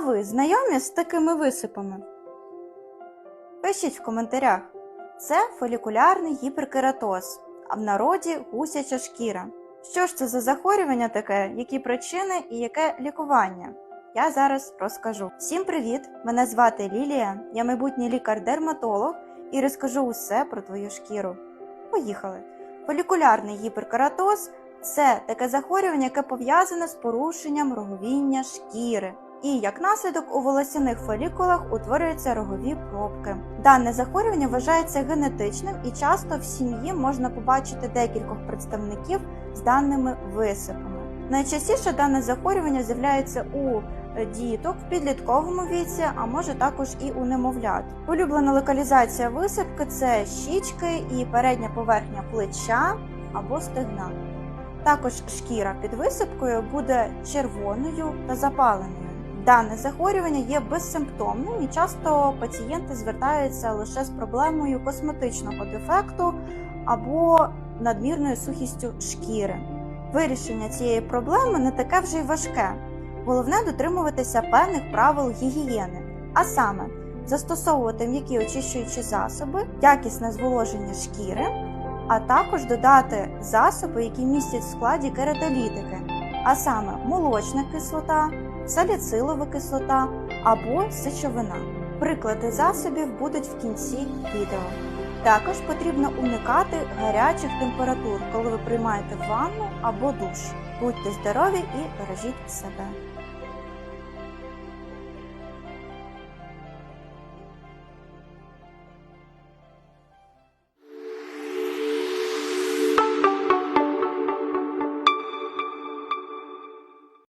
ви знайомі з такими висипами? Пишіть в коментарях. Це фолікулярний гіперкератоз, а в народі гусяча шкіра. Що ж це за захворювання таке, які причини і яке лікування? Я зараз розкажу. Всім привіт! Мене звати Лілія, я майбутній лікар-дерматолог і розкажу усе про твою шкіру. Поїхали! Фолікулярний гіперкератоз це таке захворювання, яке пов'язане з порушенням роговіння шкіри. І як наслідок у волосяних фолікулах утворюються рогові пробки. Дане захворювання вважається генетичним і часто в сім'ї можна побачити декількох представників з даними висипами. Найчастіше дане захворювання з'являється у е, діток в підлітковому віці, а може також і у немовлят. Улюблена локалізація висипки це щічки і передня поверхня плеча або стегна. Також шкіра під висипкою буде червоною та запаленою. Дане захворювання є безсимптомним і часто пацієнти звертаються лише з проблемою косметичного дефекту або надмірною сухістю шкіри. Вирішення цієї проблеми не таке вже й важке. Головне дотримуватися певних правил гігієни, а саме застосовувати м'які очищуючі засоби, якісне зволоження шкіри, а також додати засоби, які містять в складі кератолітики, а саме молочна кислота, саліцилова кислота або сечовина. Приклади засобів будуть в кінці відео. Також потрібно уникати гарячих температур, коли ви приймаєте ванну або душ. Будьте здорові і бережіть себе.